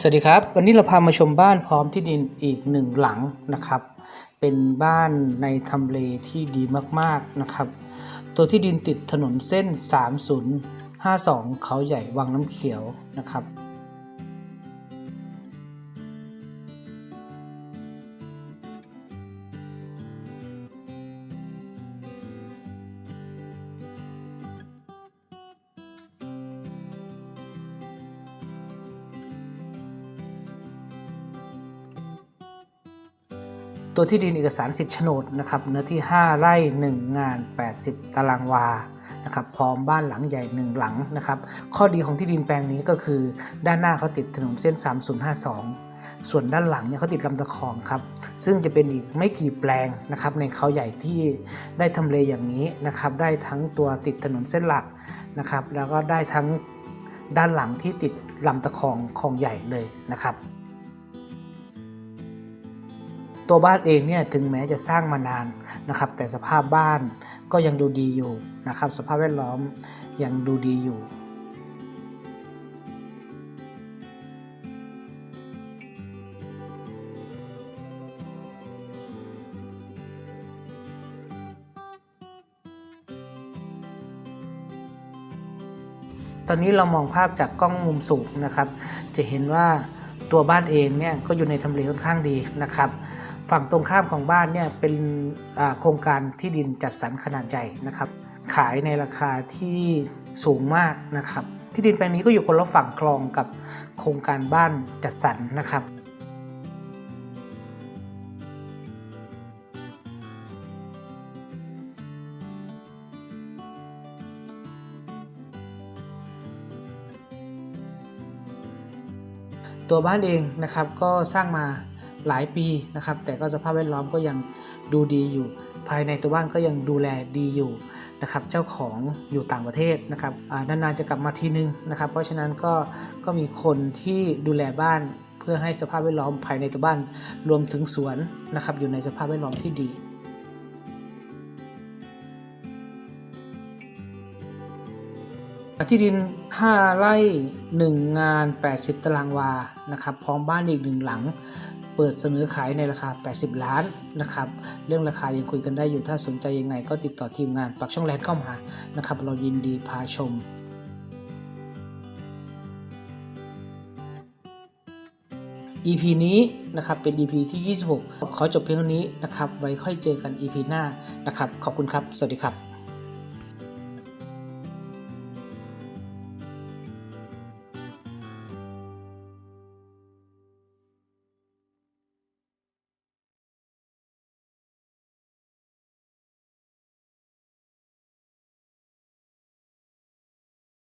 สวัสดีครับ วันนี้เราพามาชมบ้านพร้อมที่ดินอีกหนึ่งหลังนะครับ เป็นบ้านในทำเลที่ดีมากๆนะครับ ตัวที่ดินติดถนนเส้น 3052 เขาใหญ่วังน้ำเขียวนะครับ ตัวที่ดินเอกสารสิทธิ์โฉนดนะครับเนื้อที่ 5 ไร่ 1 งาน 80 ตารางวานะครับพร้อมบ้านหลังใหญ่1หลังนะครับข้อดีของที่ดินแปลงนี้ก็คือ ด้านหน้าเขาติดถนนเส้น 3052 ส่วนด้านหลังเนี่ยเขาติดลำตะคองครับซึ่งจะเป็นอีกไม่กี่แปลงนะครับในเขาใหญ่ที่ได้ทำเลอย่างนี้นะครับได้ทั้งตัวติดถนนเส้นหลักนะครับแล้วก็ได้ทั้งด้านหลังที่ติดลำตะคองคลองใหญ่เลยนะครับ ตัวบ้านเองเนี่ยถึงแม้จะสร้างมานานนะครับแต่สภาพบ้านก็ยังดูดีอยู่นะครับสภาพแวดล้อมยังดูดีอยู่ตอนนี้เรามองภาพจากกล้องมุมสูงนะครับ จะเห็นว่าตัวบ้านเองเนี่ยก็อยู่ในทำเลค่อนข้างดีนะครับ ฝั่งตรงข้ามของบ้านเนี่ยเป็นโครงการที่ดินจัดสรรขนาดใหญ่นะครับ ขายในราคาที่สูงมากนะครับ ที่ดินแปลงนี้ก็อยู่คนละฝั่งคลองกับโครงการบ้านจัดสรรนะครับตัวบ้านเองนะครับก็สร้างมา หลายปีนะครับ แต่ก็สภาพแวดล้อมก็ยังดูดีอยู่ ภายในตัวบ้านก็ยังดูแลดีอยู่นะครับ เจ้าของอยู่ต่างประเทศนะครับนานๆจะกลับมาทีนึงนะครับ เพราะฉะนั้นก็ก็มีคนที่ดูแลบ้านเพื่อให้สภาพแวดล้อมภายในตัวบ้านรวมถึงสวนนะครับ อยู่ในสภาพแวดล้อมที่ดีที่ดิน 5 ไร่ 1 งาน 80 ตารางวา นะครับ พร้อมบ้านอีกหนึ่งหลัง เปิดเสนอขายในราคา 80 ล้านนะครับเรื่องราคายังคุยกันได้อยู่ถ้าสนใจยังไงก็ติดต่อทีมงานปักช่องแลนด์เข้ามานะครับเรายินดีพาชม EP นี้นะครับเป็น EP ที่ 26 ขอจบเพียงเท่านี้นะครับ ไว้ค่อยเจอกัน EP หน้านะครับ ขอบคุณครับ สวัสดีครับ